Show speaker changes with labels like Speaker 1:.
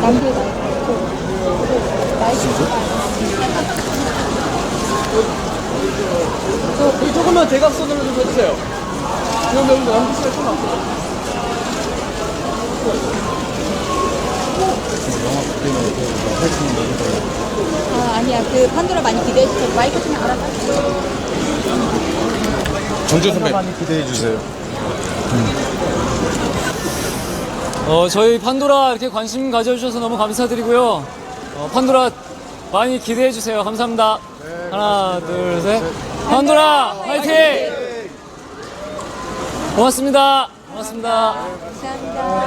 Speaker 1: 남들 마이크 마이크
Speaker 2: 저, 조금만 대각선으로 좀 해주세요. 그럼 여기 남기시면 좀 앞으로.
Speaker 1: 아 아니야 그 판도라 많이 기대해 주세요. 마이크 그냥 알아서 하세요.
Speaker 3: 정재 선배.
Speaker 4: 많이 기대해 주세요.
Speaker 2: 어, 저희 판도라 이렇게 관심 가져주셔서 너무 감사드리고요. 어, 판도라 많이 기대해 주세요. 감사합니다. 하나, 둘, 셋. 판도라 화이팅! 고맙습니다. 고맙습니다.
Speaker 1: 감사합니다.